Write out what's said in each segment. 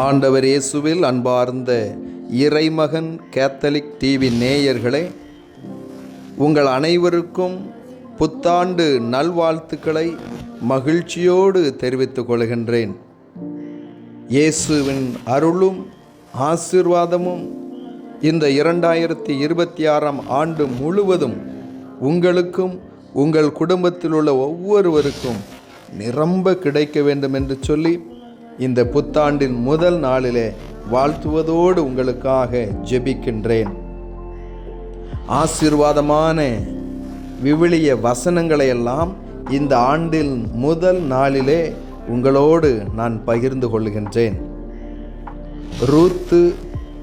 ஆண்டவர் இயேசுவில் அன்பார்ந்த இறைமகன் கேத்தலிக் டிவி நேயர்களே உங்கள் அனைவருக்கும் புத்தாண்டு நல்வாழ்த்துக்களை மகிழ்ச்சியோடு தெரிவித்துக் கொள்கின்றேன். இயேசுவின் அருளும் ஆசீர்வாதமும் இந்த இரண்டாயிரத்தி இருபத்தி ஆறாம் ஆண்டு முழுவதும் உங்களுக்கும் உங்கள் குடும்பத்தில் உள்ள ஒவ்வொருவருக்கும் நிரம்ப கிடைக்க வேண்டும் என்று சொல்லி இந்த புத்தாண்டின் முதல் நாளிலே வாழ்த்துவதோடு உங்களுக்காக ஜெபிக்கின்றேன். ஆசீர்வாதமான விவிலிய வசனங்களை எல்லாம் இந்த ஆண்டில் முதல் நாளிலே உங்களோடு நான் பகிர்ந்து கொள்கின்றேன். ரூத்து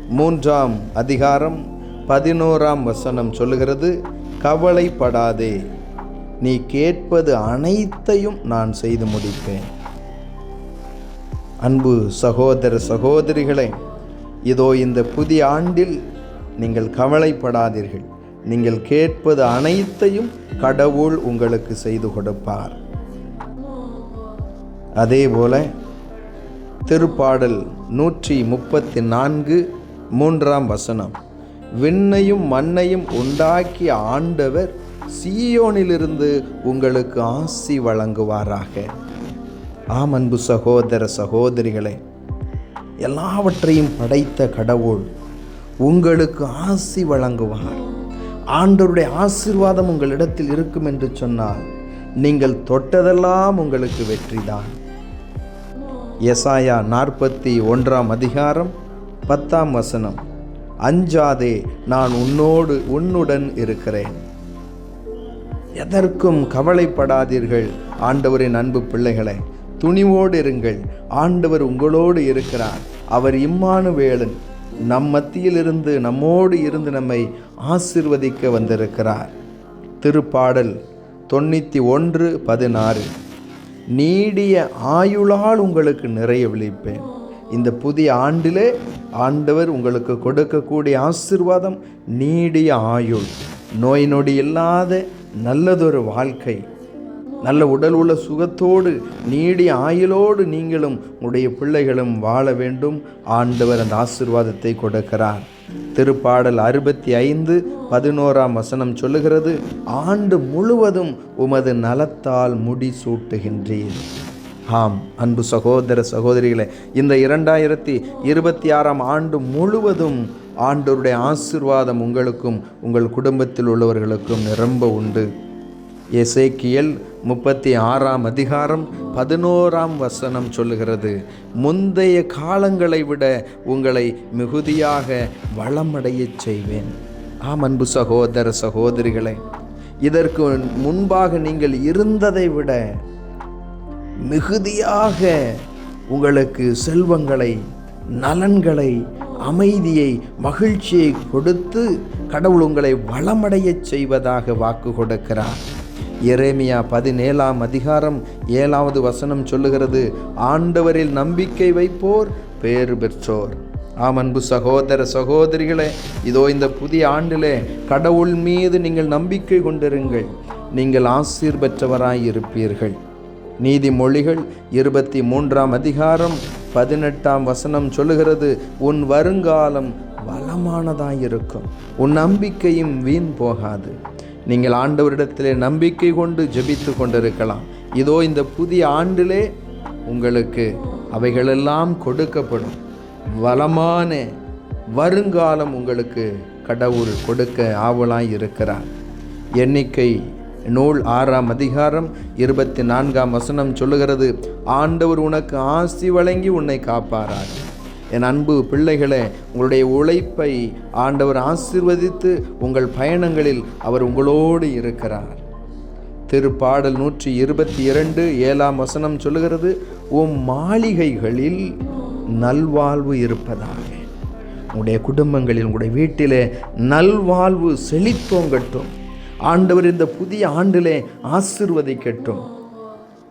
மூன்றாம் அதிகாரம் பதினோராம் வசனம் சொல்லுகிறது கவலைப்படாதே நீ கேட்பது அனைத்தையும் நான் செய்து முடிப்பேன். அன்பு சகோதர சகோதரிகளே இதோ இந்த புதிய ஆண்டில் நீங்கள் கவலைப்படாதீர்கள். நீங்கள் கேட்பது அனைத்தையும் கடவுள் உங்களுக்கு செய்து கொடுப்பார். அதேபோல திருப்பாடல் நூற்றி முப்பத்தி நான்கு மூன்றாம் வசனம். விண்ணையும் மண்ணையும் உண்டாக்கிய ஆண்டவர் சீயோனிலிருந்து உங்களுக்கு ஆசி வழங்குவாராக. ஆம் அன்பு சகோதர சகோதரிகளே எல்லாவற்றையும் படைத்த கடவுள் உங்களுக்கு ஆசி வழங்குவார். ஆண்டவருடைய ஆசீர்வாதம் உங்களிடத்தில் இருக்கும் என்று சொன்னால் நீங்கள் தொட்டதெல்லாம் உங்களுக்கு வெற்றிதான். எசாயா நாற்பத்தி ஒன்றாம் அதிகாரம் பத்தாம் வசனம். அஞ்சாதே நான் உன்னோடு உன்னுடன் இருக்கிறேன். எதற்கும் கவலைப்படாதீர்கள் ஆண்டவரின் அன்பு பிள்ளைகளை. துணிவோடு இருங்கள். ஆண்டவர் உங்களோடு இருக்கிறார். அவர் இம்மானு வேலன் நம் மத்தியிலிருந்து நம்மோடு இருந்து நம்மை ஆசிர்வதிக்க வந்திருக்கிறார். திருப்பாடல் தொண்ணூற்றி ஒன்று பதினாறு. நீடிய ஆயுளால் உங்களுக்கு நிறைய விழிப்பேன். இந்த புதிய ஆண்டிலே ஆண்டவர் உங்களுக்கு கொடுக்கக்கூடிய ஆசிர்வாதம் நீடிய ஆயுள். நோய் நொடி இல்லாத நல்லதொரு வாழ்க்கை. நல்ல உடல் உள்ள சுகத்தோடு நீடிய ஆயுளோடு நீங்களும் உங்களுடைய பிள்ளைகளும் வாழ வேண்டும். ஆண்டவர் அந்த ஆசிர்வாதத்தை கொடுக்கிறார். திருப்பாடல் அறுபத்தி ஐந்து பதினோராம் வசனம் சொல்லுகிறது ஆண்டு முழுவதும் உமது நலத்தால் முடி சூட்டுகின்றீர். ஆம் அன்பு சகோதர சகோதரிகளே இந்த இரண்டாயிரத்தி இருபத்தி ஆறாம் ஆண்டு முழுவதும் ஆண்டோருடைய ஆசிர்வாதம் உங்களுக்கும் உங்கள் குடும்பத்தில் உள்ளவர்களுக்கும் நிரம்ப உண்டு. எசேக்கியல் முப்பத்தி ஆறாம் அதிகாரம் பதினோராம் வசனம் சொல்லுகிறது முந்தைய காலங்களை விட உங்களை மிகுதியாக வளமடையச் செய்வேன். ஆம் அன்பு சகோதர சகோதரிகளே இதற்கு முன்பாக நீங்கள் இருந்ததை விட மிகுதியாக உங்களுக்கு செல்வங்களை நலன்களை அமைதியை மகிழ்ச்சியை கொடுத்து கடவுள் உங்களை வளமடையச் செய்வதாக வாக்கு கொடுக்கிறார். எரேமியா பதினேழாம் அதிகாரம் ஏழாவது வசனம் சொல்லுகிறது ஆண்டவரில் நம்பிக்கை வைப்போர் பேறு பெற்றோர். ஆம் அன்பு சகோதர சகோதரிகளே இதோ இந்த புதிய ஆண்டிலே கடவுள் மீது நீங்கள் நம்பிக்கை கொண்டிருங்கள். நீங்கள் ஆசீர் பெற்றவராய் இருப்பீர்கள். நீதிமொழிகள் இருபத்தி மூன்றாம் அதிகாரம் பதினெட்டாம் வசனம் சொல்லுகிறது உன் வருங்காலம் வளமானதாயிருக்கும். உன் நம்பிக்கையும் வீண் போகாது. நீங்கள் ஆண்டவரிடத்திலே நம்பிக்கை கொண்டு ஜெபித்து கொண்டிருக்கலாம். இதோ இந்த புதிய ஆண்டிலே உங்களுக்கு அவைகளெல்லாம் கொடுக்கப்படும். வளமான வருங்காலம் உங்களுக்கு கடவுள் கொடுக்க ஆவலாய் இருக்கிறார். எண்ணிக்கை நூல் ஆறாம் அதிகாரம் இருபத்தி நான்காம் வசனம் சொல்லுகிறது ஆண்டவர் உனக்கு ஆசி வழங்கி உன்னை காப்பாரார். என் அன்பு பிள்ளைகளே உங்களுடைய உழைப்பை ஆண்டவர் ஆசிர்வதித்து உங்கள் பயணங்களில் அவர் உங்களோடு இருக்கிறார். திருப்பாடல் நூற்றி இருபத்தி இரண்டு ஏழாம் வசனம் சொல்லுகிறது உம் மாளிகைகளில் நல்வாழ்வு இருப்பதாக. உங்களுடைய குடும்பங்களில் உங்களுடைய வீட்டிலே நல்வாழ்வு செழித்தோங்கட்டும் ஆண்டவர் இந்த புதிய ஆண்டிலே ஆசிர்வதிக்கட்டும்.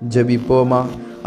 ஜபிப்போமா?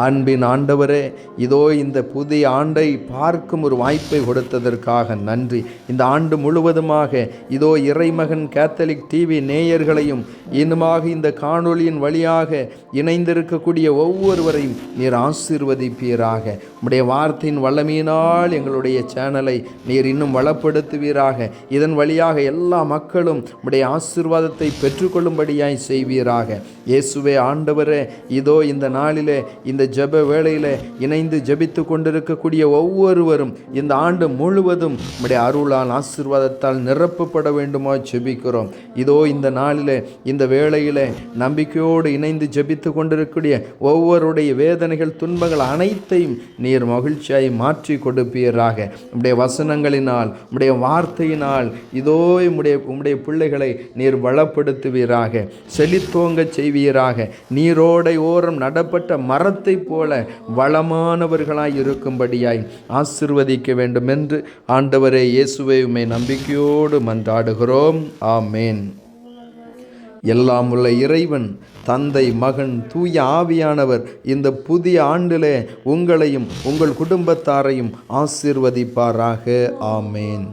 அன்பின் ஆண்டவரே இதோ இந்த புதிய ஆண்டை பார்க்கும் ஒரு வாய்ப்பை கொடுத்ததற்காக நன்றி. இந்த ஆண்டு முழுவதுமாக இதோ இறைமகன் கேத்தலிக் டிவி நேயர்களையும் இன்னுமாக இந்த காணொளியின் வழியாக இணைந்திருக்கக்கூடிய ஒவ்வொருவரையும் நீர் ஆசீர்வதிப்பீராக. உடைய வார்த்தையின் வல்லமையினால் எங்களுடைய சேனலை நீர் இன்னும் வளப்படுத்துவீராக. இதன் வழியாக எல்லா மக்களும் உடைய ஆசீர்வாதத்தை பெற்றுக்கொள்ளும்படியாய் செய்வீராக. இயேசுவே ஆண்டவரே இதோ இந்த நாளிலே இந்த ஜெப வேளையில் இணைந்து ஜெபித்து கொண்டிருக்கக்கூடிய ஒவ்வொருவரும் இந்த ஆண்டு முழுவதும் நம்முடைய அருளால் ஆசீர்வாதத்தால் நிரப்பப்பட வேண்டுமா ஜெபிக்கிறோம். இதோ இந்த நாளில் இந்த வேளையில் நம்பிக்கையோடு இணைந்து ஜெபித்து கொண்டிருக்கக்கூடிய ஒவ்வொருடைய வேதனைகள் துன்பங்கள் அனைத்தையும் நீர் மகிழ்ச்சியாய் மாற்றி கொடுப்பீராக. உம்முடைய வசனங்களினால் உடைய வார்த்தையினால் இதோ உடைய உம்முடைய பிள்ளைகளை நீர் வளப்படுத்துவீராக. செழித்தோங்க செய்வீராக. நீரோடை ஓரம் நடப்பட்ட மரத்தை மரத்தைப் போல வளமானவர்களாய் இருக்கும்படியாய் ஆசிர்வதிக்க வேண்டும் என்று ஆண்டவரே இயேசுவை உமை நம்பிக்கையோடு மன்றாடுகிறோம். ஆமேன். எல்லாம் உள்ள இறைவன் தந்தை மகன் தூய ஆவியானவர் இந்த புதிய ஆண்டிலே உங்களையும் உங்கள் குடும்பத்தாரையும் ஆசிர்வதிப்பாராக. ஆமேன்.